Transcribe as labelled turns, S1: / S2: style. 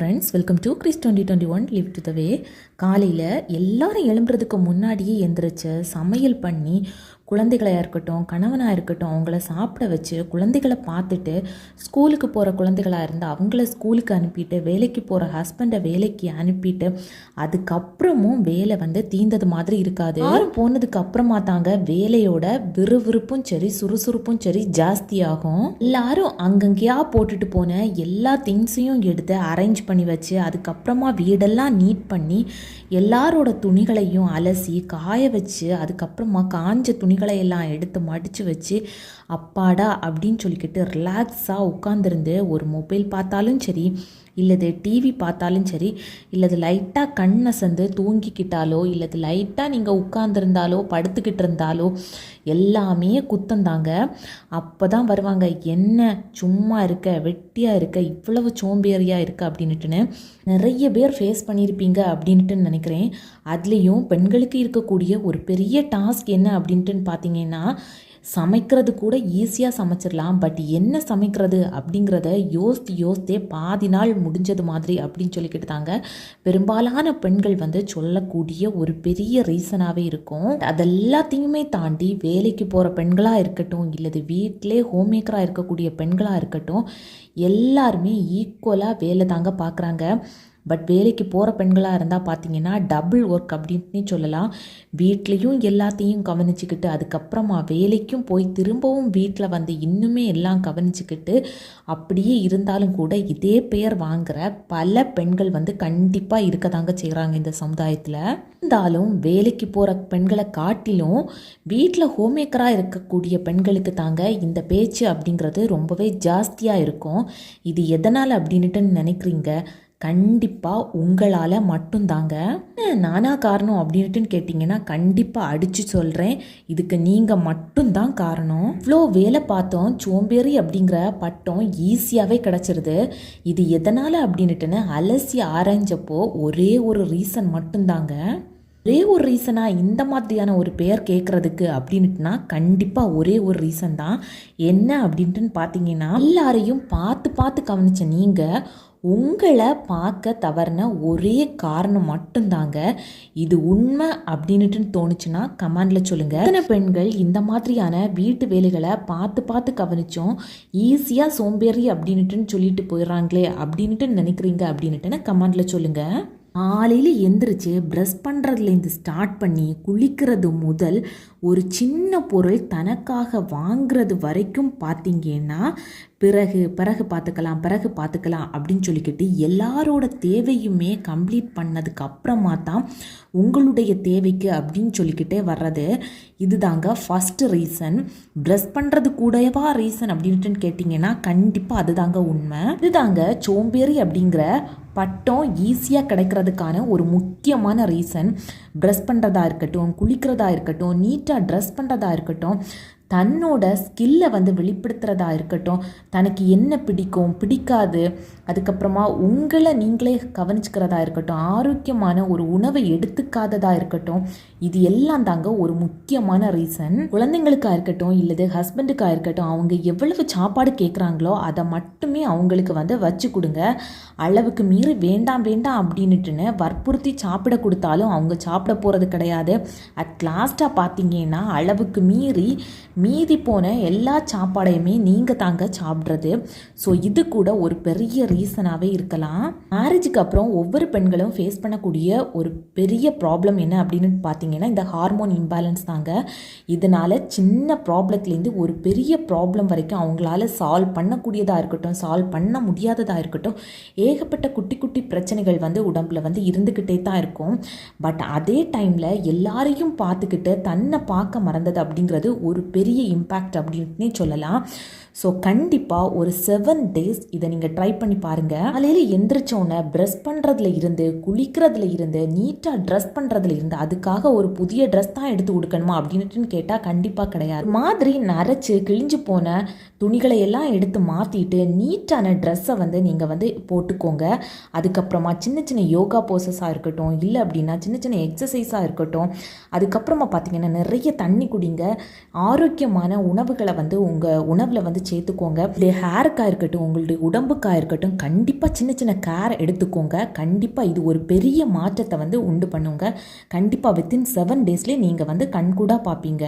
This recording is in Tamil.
S1: Friends welcome to Chris twenty twenty one live to the way காலையில் எல்லாரும் எழும்புறதுக்கு முன்னாடியே எந்திரிச்சு சமையல் பண்ணி குழந்தைகளாக இருக்கட்டும் கணவனாக இருக்கட்டும் அவங்கள சாப்பிட வச்சு குழந்தைகளை பார்த்துட்டு ஸ்கூலுக்கு போகிற குழந்தைகளாக இருந்தால் அவங்கள ஸ்கூலுக்கு அனுப்பிட்டு வேலைக்கு போகிற ஹஸ்பண்டை வேலைக்கு அனுப்பிட்டு அதுக்கப்புறமும் வேலை வந்து தீந்தது மாதிரி இருக்காது. யாரும் போனதுக்கு அப்புறமா தாங்க வேலையோட விறுவிறுப்பும் சரி சுறுசுறுப்பும் சரி ஜாஸ்தியாகும் எல்லாரும் அங்கங்கேயா போட்டுட்டு போன எல்லா திங்ஸையும் எடுத்து அரேஞ்ச் பண்ணி வச்சு அதுக்கப்புறமா வீடெல்லாம் நீட் பண்ணி எல்லாரோட துணிகளையும் அலசி காய வச்சு அதுக்கப்புறமா காஞ்ச துணிகளை எல்லாம் எடுத்து மடித்து வச்சு அப்பாடா அப்படின்னு சொல்லிக்கிட்டு ரிலாக்ஸாக உட்காந்துருந்து ஒரு மொபைல் பார்த்தாலும் சரி இல்லது டிவி பார்த்தாலும் சரி இல்லது லைட்டாக கண்ணை சந்து தூங்கிக்கிட்டாலோ இல்லது லைட்டாக நீங்கள் உட்கார்ந்துருந்தாலோ படுத்துக்கிட்டு இருந்தாலோ எல்லாமே குத்தந்தாங்க அப்போ தான் வருவாங்க என்ன சும்மா இருக்க வெட்டியாக இருக்க இவ்வளவு சோம்பேறியாக இருக்க? அப்படின்ட்டுன்னு நிறைய பேர் ஃபேஸ் பண்ணியிருப்பீங்க அப்படின்ட்டு நினைக்கிறேன். அதுலேயும் பெண்களுக்கு இருக்கக்கூடிய ஒரு பெரிய டாஸ்க் என்ன அப்படின்ட்டுன்னு பார்த்தீங்கன்னா சமைக்கிறது கூட ஈஸியாக சமைச்சிடலாம் பட் என்ன சமைக்கிறது அப்படிங்கிறத யோசித்து யோசித்தே பாதி நாள் முடிஞ்சது மாதிரி அப்படின்னு சொல்லிக்கிட்டு தாங்க பெரும்பாலான பெண்கள் வந்து சொல்லக்கூடிய ஒரு பெரிய ரீசனாகவே இருக்கும். அதெல்லாத்தையுமே தாண்டி வேலைக்கு போகிற பெண்களாக இருக்கட்டும் இல்லது வீட்டிலே ஹோம் மேக்கராக இருக்கக்கூடிய பெண்களாக இருக்கட்டும் எல்லாருமே ஈக்குவலாக வேலை தாங்க பார்க்குறாங்க பட் வேலைக்கு போகிற பெண்களாக இருந்தால் பார்த்தீங்கன்னா டபுள் ஒர்க் அப்படின்னு சொல்லலாம். வீட்லேயும் எல்லாத்தையும் கவனிச்சுக்கிட்டு அதுக்கப்புறமா வேலைக்கும் போய் திரும்பவும் வீட்டில் வந்து இன்னுமே எல்லாம் கவனிச்சுக்கிட்டு அப்படியே இருந்தாலும் கூட இதே பெயர் வாங்குகிற பல பெண்கள் வந்து கண்டிப்பாக இருக்க தாங்க செய்கிறாங்க இந்த சமுதாயத்தில். இருந்தாலும் வேலைக்கு போகிற பெண்களை காட்டிலும் வீட்டில் ஹோம்மேக்கராக இருக்கக்கூடிய பெண்களுக்கு தாங்க இந்த பேச்சு அப்படிங்கிறது ரொம்பவே ஜாஸ்தியாக இருக்கும். இது எதனால் அப்படின்ட்டு நினைக்கிறீங்க? கண்டிப்பாக உங்களால் மட்டும்தாங்க. நானா காரணம் அப்படின்ட்டு கேட்டிங்கன்னா கண்டிப்பாக அடித்து சொல்கிறேன் இதுக்கு நீங்கள் மட்டும்தான் காரணம். இவ்வளோ வேலை பார்த்தோம். சோம்பேறி அப்படிங்கிற பட்டம் ஈஸியாகவே கிடச்சிருது. இது எதனால் அப்படின்ட்டுன்னு அலசி ஆராய்ஞ்சப்போ ஒரே ஒரு ரீசன் மட்டும்தாங்க. ஒரே ஒரு ரீசனாக இந்த மாதிரியான ஒரு பெயர் கேட்குறதுக்கு அப்படின்ட்டுனா கண்டிப்பாக ஒரே ஒரு ரீசன் தான். என்ன அப்படின்ட்டுன்னு பார்த்தீங்கன்னா எல்லாரையும் பார்த்து பார்த்து கவனிச்ச நீங்கள் உங்களை பார்க்க தவறின ஒரே காரணம் மட்டும்தாங்க இது உண்மை அப்படின்னுட்டு தோணுச்சுன்னா கமெண்டில் சொல்லுங்கள் எத்தனை பெண்கள் இந்த மாதிரியான வீட்டு வேலைகளை பார்த்து பார்த்து கவனிச்சோம். ஈஸியாக சோம்பேறி அப்படின்னுட்டுன்னு சொல்லிட்டு போயிடுறாங்களே அப்படின்ட்டு நினைக்கிறீங்க அப்படின்னுட்டுன்னு கமெண்டில் சொல்லுங்கள் காலையில் எந்திரிச்சு ப்ரஷ் பண்ணுறதுலேருந்து ஸ்டார்ட் பண்ணி குளிக்கிறது முதல் ஒரு சின்ன பொருள் தனக்காக வாங்குறது வரைக்கும் பார்த்தீங்கன்னா பிறகு பிறகு பார்த்துக்கலாம் பிறகு பார்த்துக்கலாம் அப்படின்னு சொல்லிக்கிட்டு எல்லாரோட தேவையுமே கம்ப்ளீட் பண்ணதுக்கு அப்புறமா தான் உங்களுடைய தேவைக்கு அப்படின்னு சொல்லிக்கிட்டே வர்றது. இதுதாங்க ஃபஸ்ட்டு ரீசன் ப்ரெஸ் பண்ணுறது கூடவா ரீசன் அப்படின்ட்டு கேட்டிங்கன்னா கண்டிப்பாக அதுதாங்க உண்மை. இதுதாங்க சோம்பேறி அப்படிங்கிற பட்டம் ஈஸியாக கிடைக்கிறதுக்கான ஒரு முக்கியமான ரீசன் ட்ரெஸ் பண்ணுறதா இருக்கட்டும் குளிக்கிறதா இருக்கட்டும் நீட்டாக ட்ரெஸ் பண்ணுறதா இருக்கட்டும் தன்னோட ஸ்கில்லை வந்து வெளிப்படுத்துகிறதா இருக்கட்டும் தனக்கு என்ன பிடிக்கும் பிடிக்காது அதுக்கப்புறமா உங்களை நீங்களே கவனிச்சுக்கிறதா இருக்கட்டும் ஆரோக்கியமான ஒரு உணவை எடுத்துக்காததாக இருக்கட்டும் இது எல்லாம் தாங்க ஒரு முக்கியமான ரீசன் குழந்தைங்களுக்காக இருக்கட்டும் இல்லது ஹஸ்பண்டுக்காக இருக்கட்டும் அவங்க எவ்வளவு சாப்பாடு கேட்குறாங்களோ அதை மட்டுமே அவங்களுக்கு வந்து வச்சு கொடுங்க. அளவுக்கு மீறி வேண்டாம் வேண்டாம் அப்படின்னுட்டுன்னு வற்புறுத்தி சாப்பிட கொடுத்தாலும் அவங்க சாப்பிட போகிறது கிடையாது. அட் லாஸ்ட்டாக பார்த்தீங்கன்னா அளவுக்கு மீறி மீதி போன எல்லா சாப்பாடையுமே நீங்கள் தாங்க சாப்பிட்றது. ஸோ இது கூட ஒரு பெரிய ரீசனாகவே இருக்கலாம். மேரேஜுக்கு அப்புறம் ஒவ்வொரு பெண்களும் ஃபேஸ் பண்ணக்கூடிய ஒரு பெரிய ப்ராப்ளம் என்ன அப்படின்னு பார்த்தீங்கன்னா இந்த ஹார்மோன் இம்பேலன்ஸ் தாங்க. இதனால் சின்ன ப்ராப்ளத்துலேருந்து ஒரு பெரிய ப்ராப்ளம் வரைக்கும் அவங்களால சால்வ் பண்ணக்கூடியதாக இருக்கட்டும் சால்வ் பண்ண முடியாததாக இருக்கட்டும் ஏகப்பட்ட குட்டி குட்டி பிரச்சனைகள் வந்து உடம்புல வந்து இருந்துக்கிட்டே தான் இருக்கும். பட் அதே டைமில் எல்லாரையும் பார்த்துக்கிட்டு தன்னை பார்க்க மறந்தது அப்படிங்கிறது ஒரு பெரிய பெரிய இம்பேக்ட் அப்படின்னே சொல்லலாம். ஸோ கண்டிப்பாக ஒரு செவன் டேஸ் இதை நீங்கள் ட்ரை பண்ணி பாருங்கள் காலையில் எந்திரிச்சோன்னே ப்ரெஸ் பண்ணுறதுல இருந்து குளிக்கிறதுல இருந்து நீட்டாக ட்ரெஸ் பண்ணுறதுல இருந்து அதுக்காக ஒரு புதிய ட்ரெஸ் தான் எடுத்து கொடுக்கணுமா அப்படின்ட்டு கேட்டால் கண்டிப்பாக கிடையாது. மாதிரி நரைச்சு கிழிஞ்சு போன துணிகளை எல்லாம் எடுத்து மாற்றிட்டு நீட்டான ட்ரெஸ்ஸை வந்து நீங்கள் வந்து போட்டுக்கோங்க. அதுக்கப்புறமா சின்ன சின்ன யோகா போசஸாக இருக்கட்டும் இல்லை அப்படின்னா சின்ன சின்ன எக்ஸசைஸாக இருக்கட்டும். அதுக்கப்புறமா பார்த்தீங்கன்னா நிறைய தண்ணி குடிங்க. ஆரோக்கியமான உணவுகளை வந்து உங்கள் உணவில் வந்து சேர்த்துக்கோங்க. உங்களுடைய ஹேருக்காக இருக்கட்டும் உங்களுடைய உடம்புக்காக இருக்கட்டும் கண்டிப்பாக சின்ன சின்ன கேர் எடுத்துக்கோங்க. கண்டிப்பாக இது ஒரு பெரிய மாற்றத்தை வந்து உண்டு பண்ணுங்க. கண்டிப்பாக வித்தின் செவன் டேஸ்லேயே நீங்கள் வந்து கண்கூடாக பார்ப்பீங்க.